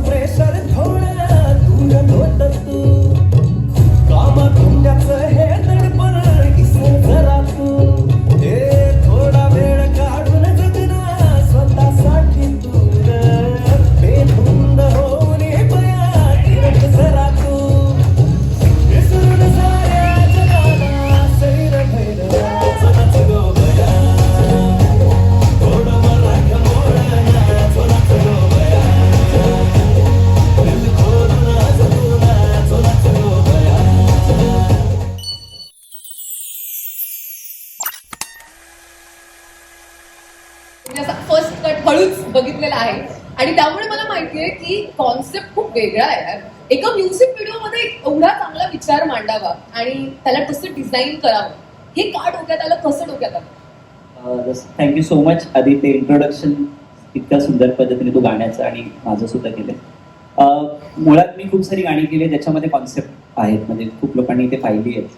Pressure थोडा दूर होत. वेगळा आहे यार. एका म्युझिक व्हिडिओमध्ये एवढा चांगला विचार मांडावा आणि त्याला कसं डिझाईन करावं. हे का डोक्यात आलं? कसं डोक्यात आलं? थँक्यू सो मच आधी ते इंट्रोडक्शन इतक्या सुंदर पद्धतीने तू गाण्याचं आणि माझं सुद्धा केलं मुळात मी खूप सारी गाणी केली त्याच्यामध्ये कॉन्सेप्ट आहेत. म्हणजे खूप लोकांनी ते पाहिली आहेत.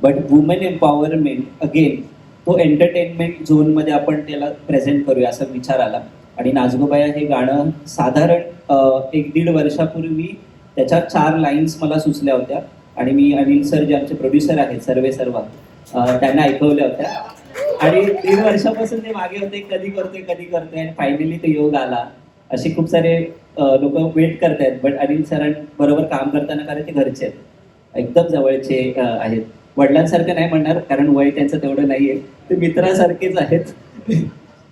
बट वुमेन एम्पॉवरमेंट अगेन तो एंटरटेनमेंट झोनमध्ये आपण त्याला प्रेझेंट करूया असा विचार आला. आणि नाजगोबाया हे गाणं साधारण एक दीड वर्षापूर्वी त्याच्या चार लाईन्स मला सुचल्या होत्या. आणि मी अनिल सर जे आमचे प्रोड्युसर आहेत सर्वे सर्व त्यांना ऐकवल्या होत्या. आणि दीड वर्षापासून ते मागे होते कधी करतोय कधी करतोय आणि फायनली तो योग आला. असे खूप सारे लोक वेट करतायत बट अनिल सरांबरोबर काम करताना कारण ते घरचे आहेत. एकदम जवळचे आहेत. वडिलांसारखं नाही म्हणणार कारण वय त्यांचं तेवढं नाहीये. ते मित्रासारखेच आहेत.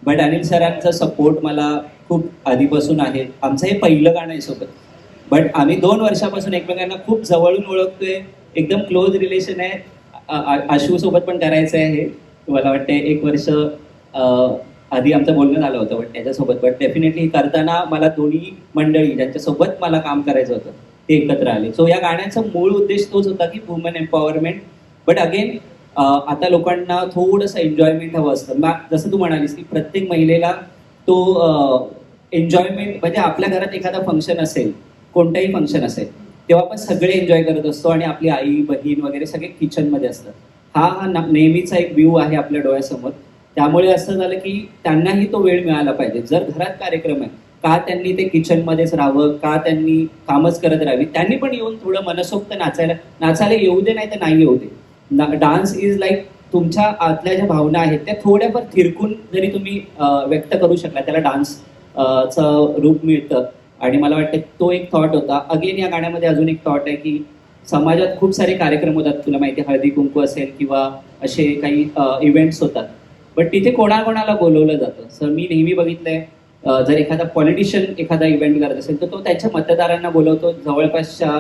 बट अनिल सरांचा सपोर्ट मला खूप आधीपासून आहे. आमचं हे पहिलं गाणं आहे सोबत. बट आम्ही दोन वर्षापासून एकमेकांना खूप जवळून ओळखतोय. एकदम क्लोज रिलेशन आहे. आ- आशू सोबत पण करायचं आहे. हे मला वाटतं एक वर्ष आधी आमचं बोलणं झालं होतं बट त्याच्यासोबत. बट डेफिनेटली करताना मला दोन्ही मंडळी ज्यांच्यासोबत मला काम करायचं होतं ते एकत्र आले. सो या गाण्याचा मूळ उद्देश तोच होता की वुमन एम्पॉवरमेंट बट अगेन आता लोकांना थोडंसं एन्जॉयमेंट हवं असतं. जसं तू म्हणालीस की प्रत्येक महिलेला तो एन्जॉयमेंट म्हणजे आपल्या घरात एखादा फंक्शन असेल कोणतंही फंक्शन असेल तेव्हा आपण सगळे एन्जॉय करत असतो आणि आपली आई बहीण वगैरे सगळे किचनमध्ये असतात. हा हा नेहमीचा एक व्ह्यू आहे आपल्या डोळ्यासमोर. त्यामुळे असं झालं की त्यांनाही तो वेळ मिळाला पाहिजे. जर घरात कार्यक्रम आहे का त्यांनी ते किचनमध्येच राहावं का त्यांनी कामच करत राहावी त्यांनी पण येऊन थोडं मनसोक्त नाचायला नाचायला येऊ दे नाही तर नाही येऊ दे. डान्स इज लाईक तुमच्या आतल्या ज्या भावना आहेत त्या थोड्याफार थिरकून जरी तुम्ही व्यक्त करू शकला त्याला डान्स चं रूप मिळतं. आणि मला वाटतं तो एक थॉट होता. अगेन या गाण्यामध्ये अजून एक थॉट आहे की समाजात खूप सारे कार्यक्रम होतात. तुला माहिती आहे, हळदी कुंकू असेल किंवा असे काही इव्हेंट्स होतात. बट तिथे कोणाकोणाला बोलवलं जातं. सर मी नेहमी बघितलंय जर एखादा पॉलिटिशियन एखादा इव्हेंट करत असेल तर तो त्याच्या मतदारांना बोलवतो. जवळपासच्या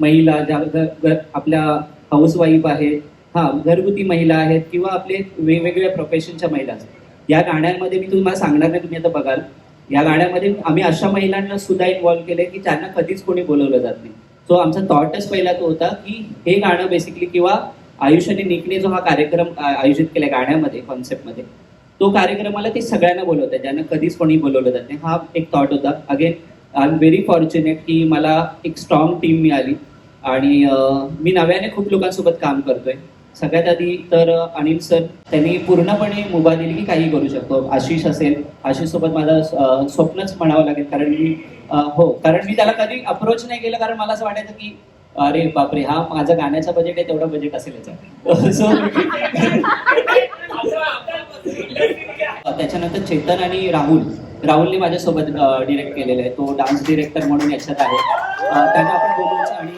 महिला ज्या आपल्या हाऊसवाईफ आहेत हा घरगुती महिला आहेत किंवा आपले वेगवेगळ्या प्रोफेशनच्या महिला असतात या गाण्यांमध्ये मी तुम्हाला सांगणार नाही तुम्ही आता बघाल. या गाण्यामध्ये आम्ही अशा महिलांना सुद्धा इन्व्हॉल्व्ह केले की त्यांना कधीच कोणी बोलवलं जात नाही. सो आमचा थॉटच पहिला तो होता की हे गाणं बेसिकली किंवा आयुष्याने निकने जो हा कार्यक्रम आयोजित केला गाण्यामध्ये कॉन्सेप्टमध्ये तो कार्यक्रमाला ते सगळ्यांना बोलवतात ज्यांना कधीच कोणी बोलवलं जात नाही. हा एक थॉट होता. Again I am very fortunate की मला एक स्ट्रॉंग टीम मिळाली. आणि मी नव्याने खूप लोकांसोबत काम करतोय. सगळ्यात आधी तर अनिल सर त्यांनी पूर्णपणे मुभा दिली की काही करू शकतो. आशिष असेल आशिष सोबत माझं स्वप्नच म्हणावं लागेल. कारण मी हो कारण मी त्याला कधी अप्रोच नाही केलं. कारण मला असं वाटायचं की अरे बापरे हा माझा गाण्याचा बजेट आहे तेवढा बजेट असेल याचा सो त्याच्यानंतर चेतन आणि राहुल. राहुलने माझ्यासोबत डिरेक्ट केलेलं आहे. तो डान्स डिरेक्टर म्हणून याच्यात आहे. त्यांना आपण बोलूच आणि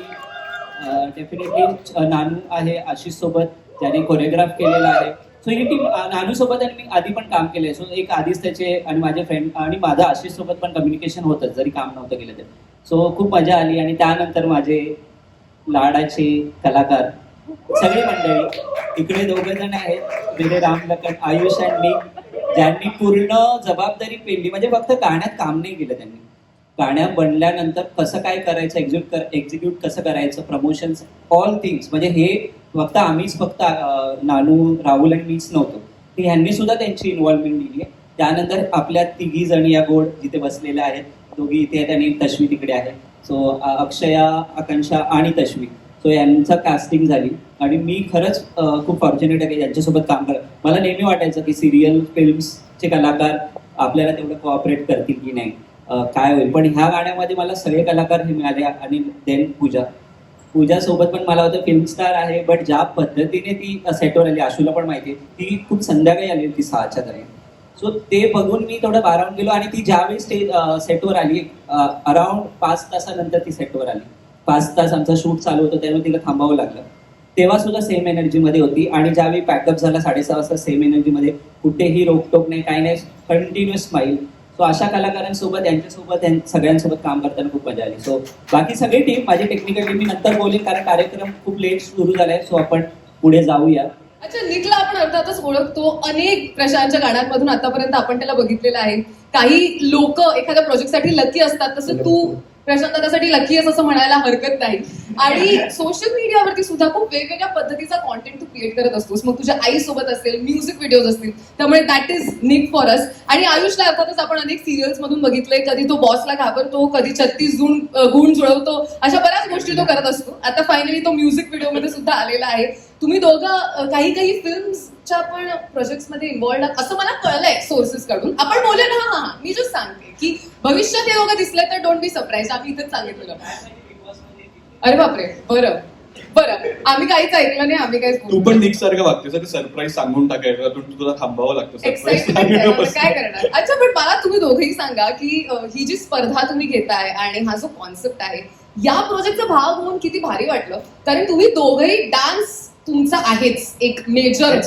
डेफिनेटली नानू आहे आशिष सोबत ज्याने कोरिओग्राफ केलेला आहे. सो ही टीम नानू सोबत आणि मी आधी पण काम केलंय. सो एक आधीच त्याचे आणि माझे फ्रेंड आणि माझा आशिष सोबत पण कम्युनिकेशन होतं जरी काम नव्हतं केलं तरी. सो खूप मजा आली आणि त्यानंतर माझे लाडाचे कलाकार सगळी मंडळी इकडे दोघे जण आहेत राम रामलकन आयुष अँड मी ज्यांनी पूर्ण जबाबदारी पेलली. म्हणजे फक्त गाण्यात काम नाही केलं त्यांनी. गाण्या बनल्यानंतर कसं काय करायचं एक्झिक्यूट कर एक्झिक्यूट कसं करायचं प्रमोशन्स ऑल थिंग्स म्हणजे हे फक्त आम्हीच फक्त नानू राहुल आणि मीच नव्हतो. की ह्यांनी सुद्धा त्यांची इन्व्हॉल्वमेंट दिली आहे. त्यानंतर आपल्या तिघी जण या गोड जिथे बसलेल्या आहेत. दोघी इथे आहेत आणि तश्वी तिकडे आहे. सो अक्षया आकांक्षा आणि तश्वी. सो यांचं कास्टिंग झाली. आणि मी खरंच खूप फॉर्च्युनेट आहे की यांच्यासोबत काम करत. मला नेहमी वाटायचं की सिरियल फिल्म्सचे कलाकार आपल्याला तेवढं कोऑपरेट करतील की नाही. काय होईल? पण ह्या गाण्यामध्ये मला सगळे कलाकार हे मिळाले आणि देन पूजा. पूजा सोबत पण मला होतं फिल्म स्टार आहे बट ज्या पद्धतीने ती सेटवर आली आशूला पण माहिती आहे, ती खूप संध्याकाळी आली होती सहाच्या दरम्यान. सो ते बघून मी थोडं बारावून गेलो आणि ती ज्यावेळी स्टेज सेटवर आली अराउंड पाच तासानंतर ती सेटवर आली. पाच तास आमचा शूट चालू होतं त्यामुळे तिला थांबावं लागलं. तेव्हा सुद्धा सेम एनर्जीमध्ये होती आणि ज्यावेळी पॅकअप झाला साडेसहा वाजता सेम एनर्जीमध्ये कुठेही रोकटोक नाही काही नाही कंटिन्युअस स्माईल सो अशा कलाकारांसोबत यांच्यासोबत सगळ्यांसोबत काम करताना खूप मजा आली. सो बाकी सगळी टीम माझी टेक्निकल टीम मी नंतर बोलेन कारण कार्यक्रम खूप लेट सुरू झालाय. सो आपण पुढे जाऊया. अच्छा निकला आपण अर्थातच ओळखतो. अनेक प्रशांतच्या गाण्यांमधून आतापर्यंत आपण त्याला बघितलेलं आहे. काही लोक एखाद्या प्रोजेक्टसाठी लकी असतात तसं तू प्रशांत त्यासाठी लकी असं म्हणायला हरकत नाही. आणि सोशल मीडियावरती सुद्धा खूप वेगवेगळ्या पद्धतीचा कॉन्टेंट तू क्रिएट करत असतोस. मग तुझ्या आईसोबत असेल म्युझिक व्हिडिओज असतील त्यामुळे that is nick for us आणि आयुषला अर्थातच आपण अनेक सिरियल्स मधून बघितलंय कधी तो बॉसला घाबरतो कधी छत्तीस गुण गुण जुळवतो अशा बऱ्याच गोष्टी तो करत असतो. आता फायनली तो म्युझिक व्हिडिओमध्ये सुद्धा आलेला आहे. तुम्ही दोघं काही काही फिल्म्सच्या पण प्रोजेक्ट्समध्ये इन्व्हॉल्ड असं मला कळलंय सोर्सेस कडून. आपण बोलूया ना हा हा मी जस्ट सांगते की भविष्यात हे दोघं दिसले तर डोंट बी सरप्राईज आम्ही इथेच सांगितलं अरे बापरे. बरं. बरं. आम्ही काहीच ऐकलं नाही आम्ही काहीच तू पण निक सारखं वागतेस. ते सरप्राईज सांगून टाकायचं. तुला थांबावं लागतं. काय करणार? अच्छा पण मला तुम्ही दोघेही सांगा की ही जी स्पर्धा तुम्ही घेताय आणि हा जो कॉन्सेप्ट आहे या प्रोजेक्टचा भाग होऊन किती भारी वाटलं? कारण तुम्ही दोघेही डान्स तुमचा आहेच एक मेजर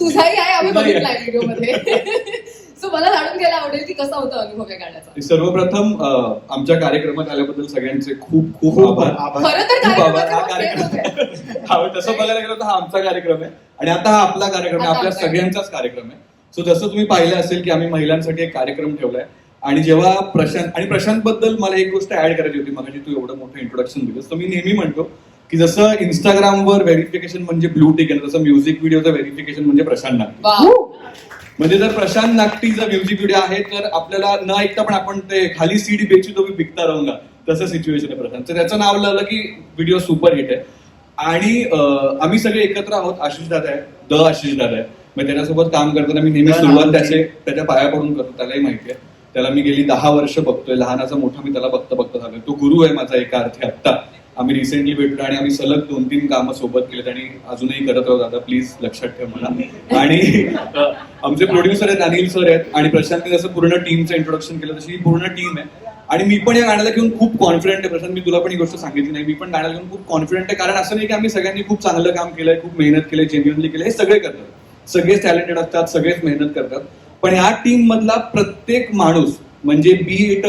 तुझाही आहे आम्ही तुझाही बघितला आहे. व्हिडिओमध्ये. सो मला जाणून घ्यायला आवडेल की कसा होता अनुभव या गाण्याचा. सर्वप्रथम आमच्या कार्यक्रमात आल्याबद्दल सगळ्यांचे खूप खूप आभार. खरं तर तसं बघायला गेलं तर हा आमचा कार्यक्रम आहे. आणि आता हा आपला कार्यक्रम आहे आपल्या आपला. सगळ्यांचाच कार्यक्रम आहे. सो जसं तुम्ही पाहिलं असेल की आम्ही महिलांसाठी एक कार्यक्रम ठेवलाय. आणि जेव्हा प्रशांत आणि प्रशांत बद्दल मला एक गोष्ट ऍड करायची होती मग तू एवढं मोठं इंट्रोडक्शन दिलंस. तर मी नेहमी म्हणतो की जसं इंस्टाग्रामवर व्हेरिफिकेशन म्हणजे ब्लू टिक आहे तसं म्युझिक व्हिडिओचं व्हेरिफिकेशन म्हणजे प्रशांत नागटे. म्हणजे जर प्रशांत नागटीचा म्युझिक व्हिडिओ आहे तर आपल्याला न ऐकता पण आपण ते खाली सीडी बेची तो बिकता राहूंगा तसं सिच्युएशन आहे प्रशांत. तर त्याचं नाव लावलं की व्हिडिओ सुपर हिट आहे. आणि आम्ही सगळे एकत्र आहोत आशिष दादा आहे द आशिष दादा आहे. मग त्याच्यासोबत काम करताना मी नेहमी सुरुवात. त्याचे त्याच्या पाया पडून करतो त्यालाही माहिती आहे. त्याला मी गेली दहा वर्ष बघतोय लहानाचा मोठा मी त्याला बघता बघता झालोय तो गुरु आहे माझा एका अर्थी आत्ता. आम्ही रिसेंटली भेटलो आणि आम्ही सलग दोन तीन कामं सोबत केलेत आणि अजूनही करत राहू दादा प्लीज लक्षात ठेव मला. आणि आमचे प्रोड्युसर आहेत अनिल सर आहेत आणि प्रशांतने जसं पूर्ण टीमचं इंट्रोडक्शन केलं तशी ही पूर्ण टीम आहे. आणि मी पण या गाण्याला घेऊन खूप कॉन्फिडंट आहे. प्रशांत मी तुला पण ही गोष्ट सांगितली नाही. मी पण गाण्याला घेऊन खूप कॉन्फिडंट आहे. कारण असं नाही की आम्ही सगळ्यांनी खूप चांगलं काम केलंय खूप मेहनत केलंय जेन्युअनली केलं. हे सगळे करतात. सगळेच टॅलेंटेड असतात सगळेच मेहनत करतात. पण ह्या टीम मधला प्रत्येक माणूस म्हणजे be it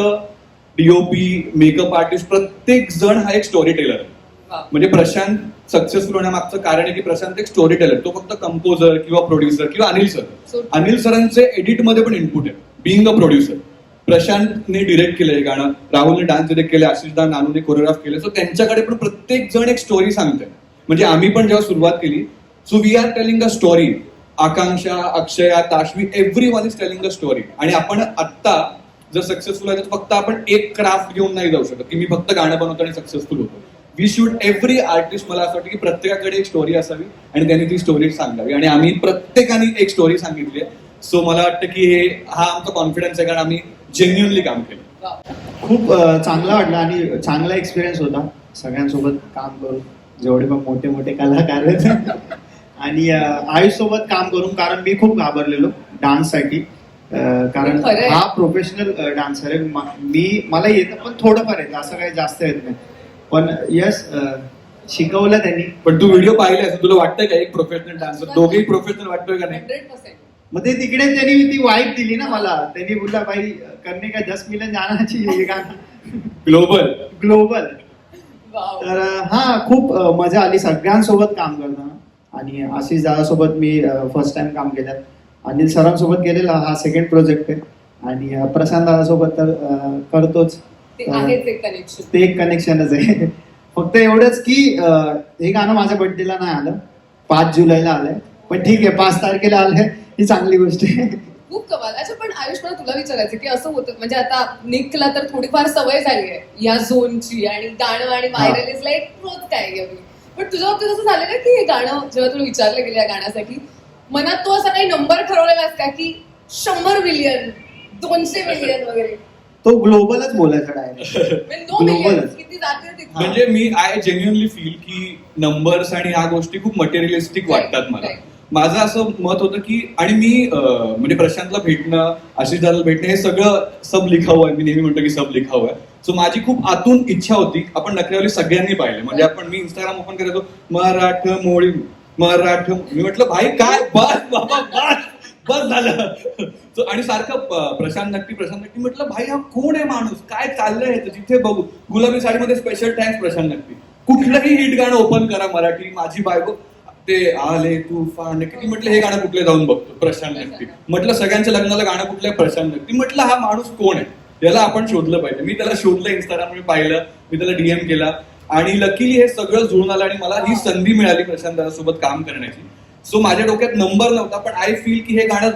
DOP makeup artist प्रत्येक जण हा एक स्टोरी टेलर आहे. म्हणजे प्रशांत सक्सेसफुल होण्यामागचं कारण आहे की प्रशांत एक स्टोरी टेलर तो फक्त कंपोजर किंवा प्रोड्युसर किंवा अनिल सर अनिल सरांचे एडिटमध्ये पण इनपुट आहे. बिईंग अ प्रोड्युसर प्रशांतने डिरेक्ट केलंय गाणं. राहुलने डान्स डिरेक्ट केले आशिषदा नानूने कोरिओग्राफ केले. सो त्यांच्याकडे पण प्रत्येक जण एक स्टोरी सांगते म्हणजे आम्ही पण जेव्हा सुरुवात केली so we are telling a story Akanksha Akshaya Tashvi everyone is telling a story आणि आपण आत्ता जर सक्सेसफुल आहे तर फक्त आपण एक क्राफ्ट घेऊन नाही जाऊ शकत. की मी फक्त गाणं बनवतो आणि सक्सेसफुल होतो. वी शूड एव्हरी आर्टिस्ट मला असं वाटतं की प्रत्येकाकडे एक स्टोरी असावी आणि त्यांनी ती स्टोरी सांगावी. आणि आम्ही प्रत्येकाने एक स्टोरी सांगितली आहे. सो मला वाटतं की हे हा आमचा कॉन्फिडन्स आहे कारण आम्ही जेन्युअनली काम केलं. खूप चांगला वाटला आणि चांगला एक्सपिरियन्स होता. सगळ्यांसोबत काम करून. जेवढे पण मोठे मोठे कलाकार आहेत. आणि अ, आयुष सोबत काम करून कारण मी खूप घाबरलेलो डान्ससाठी कारण. हा प्रोफेशनल डान्सर आहे. मा- मला येतं पण थोडंफार येतं. असं काही जास्त येत नाही. पण यस शिकवलं त्यांनी. पण तू व्हिडिओ पाहिले असं तुला वाटतंय का? एक प्रोफेशनल डान्सर दोघेही प्रोफेशनल वाटतोय का नाही? 100%. मग ते तिकडे त्यांनी ती वाईट दिली ना मला. त्यांनी बोलला भाई करणे का दस जाण्याची हे गाणं. Global global. तर हा खूप मजा आली. सगळ्यांसोबत काम करताना आणि आशिष दादासोबत मी फर्स्ट टाइम काम केलं. अनिल सरांसोबत केलेला हा सेकंड प्रोजेक्ट आहे. आणि प्रशांत दादासोबत तर अं, करतोच. ते अं, आहेच एक कनेक्शन ते एक कनेक्शनच आहे. फक्त एवढंच की अं, हे गाणं माझ्या बर्थडेला नाही आलं. पाच जुलैला आलंय. पण ठीक आहे पाच तारखेला आलंय. ही चांगली गोष्ट आहे. खूप कमाल. अच्छा पण आयुष मला तुला विचारायचं की असं होतं म्हणजे आता निकला तर थोडीफार सवय झाली आहे. या झोनची आणि गाणं आणि व्हायरल इज लाईक रोज काय पण तुझ्या बाबतीत असं झालं ना की हे गाणं जेव्हा तुला विचारलं गेलं या गाण्यासाठी मनात तो असा काही नंबर ठरवलेला का की शंभर मिलियन दोनशे मिलियन वगैरे? तो ग्लोबलच बोलायचा डायरेक्ट नो मिलियन Globalच. किती जाते तिथे? म्हणजे मी आय जेन्युअनली फील की नंबर्स आणि ह्या गोष्टी खूप मटेरियलिस्टिक वाटतात मला. Right. माझं असं मत होतं की आणि मी अं, म्हणजे प्रशांतला भेटणं आशिष दादाला भेटणं हे सगळं सब लिखाव आहे. मी नेहमी म्हणतो की सब लिखाव आहे. सो माझी खूप आतून इच्छा होती. आपण नखरेवाली सगळ्यांनी पाहिले. म्हणजे आपण मी इंस्टाग्राम ओपन करायचो मराठ मोळी मराठ मी म्हटलं भाई काय? बस बाबा बस बस झालं. आणि सारखं प्रशांत नक्की प्रशांत नक्की म्हटलं भाई हा कोण आहे माणूस? काय चाललंय ह्याचं जिथे बघू. गुलाबी साडीमध्ये स्पेशल थँक्स प्रशांत नक्की कुठलंही हिट गाणं ओपन करा मराठी. माझी बायको ते आले तू फान किती म्हटलं हे गाणं कुठले जाऊन बघतो? प्रशांत नक्की म्हटलं सगळ्यांच्या लग्नाला गाणं कुठलं आहे? प्रशांत नक्की म्हटलं हा माणूस कोण आहे? याला आपण शोधलं पाहिजे. मी त्याला शोधलं इंस्टाग्राम पाहिलं. मी त्याला डीएम केला. आणि लकीली हे सगळं जुळून आलं आणि मला ही संधी मिळाली प्रशांत सोबत काम करण्याची. सो माझ्या डोक्यात नंबर नव्हता पण आय फील की हे गाणं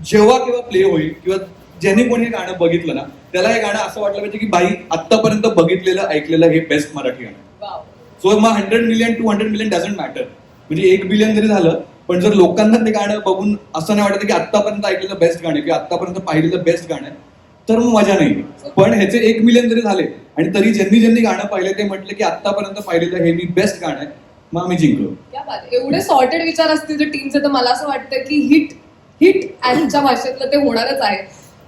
जेव्हा केव्हा प्ले होईल किंवा ज्यांनी कोणी हे गाणं बघितलं ना त्याला हे गाणं असं वाटलं पाहिजे की बाई आतापर्यंत बघितलेलं ऐकलेलं हे बेस्ट मराठी गाणं. सो मग hundred million two hundred million doesn't matter म्हणजे एक बिलियन जरी झालं पण जर लोकांना ते गाणं बघून असं नाही वाटत की आतापर्यंत ऐकलेलं बेस्ट गाणं किंवा आतापर्यंत पाहिलेलं बेस्ट गाणं आहे, तर मग मजा नाही. पण ह्याचे एक मिलियन जरी झाले आणि तरी ज्यांनी ज्यांनी गाणं पाहिलं ते म्हटलं की आतापर्यंत पाहिलेलं हे मी बेस्ट गाणं आहे. मग आम्ही जिंकलो. क्या बात एवढे सॉर्टेड विचार असतील जर टीमचे तर मला असं वाटतं की हिट हिट ऍडच्या भाषेतलं ते होणारच आहे.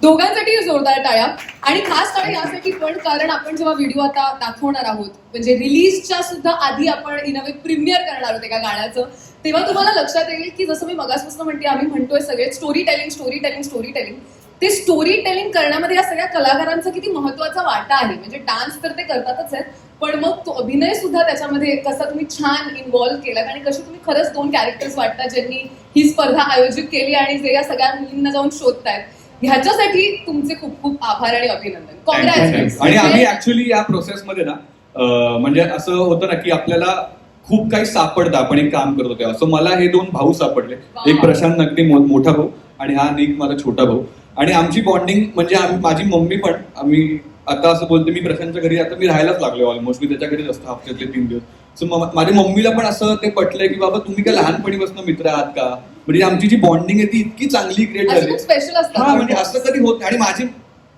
दोघांसाठी जोरदार टाळ्या. आणि खास टाळ्या यासाठी पण कारण आपण जेव्हा व्हिडिओ आता दाखवणार आहोत म्हणजे रिलीजच्या सुद्धा आधी आपण इन अ वे प्रीमियर करणार आहोत एका गाण्याचं तेव्हा तुम्हाला लक्षात येईल की जसं मी मगासपासून म्हणते आम्ही म्हणतोय सगळे story telling story telling story telling ते स्टोरी टेलिंग करण्यामध्ये या सगळ्या कलाकारांचा किती महत्त्वाचा वाटा आहे. म्हणजे डान्स तर ते करतातच आहेत पण मग तो अभिनय सुद्धा त्याच्यामध्ये कसा तुम्ही छान इन्व्हॉल्व्ह केलात आणि कसे तुम्ही खरंच दोन कॅरेक्टर्स वाटतात ज्यांनी ही स्पर्धा आयोजित केली आणि जे या सगळ्या मुलींना जाऊन शोधतायत. ह्याच्यासाठी तुमचे खूप खूप आभार आणि अभिनंदन. कॉंग्रॅच्युलेशन आणि आम्ही ऍक्च्युली या प्रोसेसमध्ये ना अं, म्हणजे असं होतं ना की आपल्याला खूप काही सापडतं आपण एक काम करतो तेव्हा सो मला हे दोन भाऊ सापडले. एक प्रशांत नगदी मोठा भाऊ आणि हा निक माझा छोटा भाऊ. आणि आमची बॉन्डिंग म्हणजे माझी मम्मी पण आम्ही आता असं बोलते मी प्रशांतच्या घरी आता मी राहायलाच लागलो ऑलमोस्ट मी त्याच्या घरीच असतो हफ्त्यातले तीन दिवस. सो माझ्या मम्मीला पण असं ते पटलंय की बाबा तुम्ही काय लहानपणीपासून मित्र आहात का? म्हणजे आमची जी बॉन्डिंग आहे ती इतकी चांगली क्रिएट झाली हा म्हणजे असं कधी होत. आणि माझी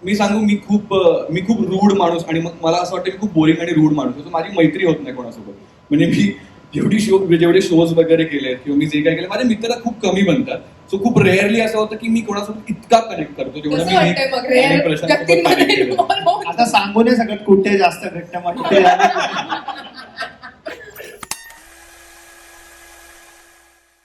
मी सांगू मी खूप मी खूप रूढ माणूस आणि मग मला असं वाटतं की खूप बोरिंग आणि रूढ माणूस माझी मैत्री होत नाही कोणासोबत. म्हणजे मी जेवढी शो जेवढे शोज वगैरे केले किंवा मी जे काय केलं माझे मित्र खूप कमी बनतात सो खूप रेअरली असं होतं की मी कोणासोबत इतका कनेक्ट करतो जेवढं मी आणि प्रशांतसोबत connect केलं. होऊन? आता सांगू नाही सकट कुठे जास्त कुठे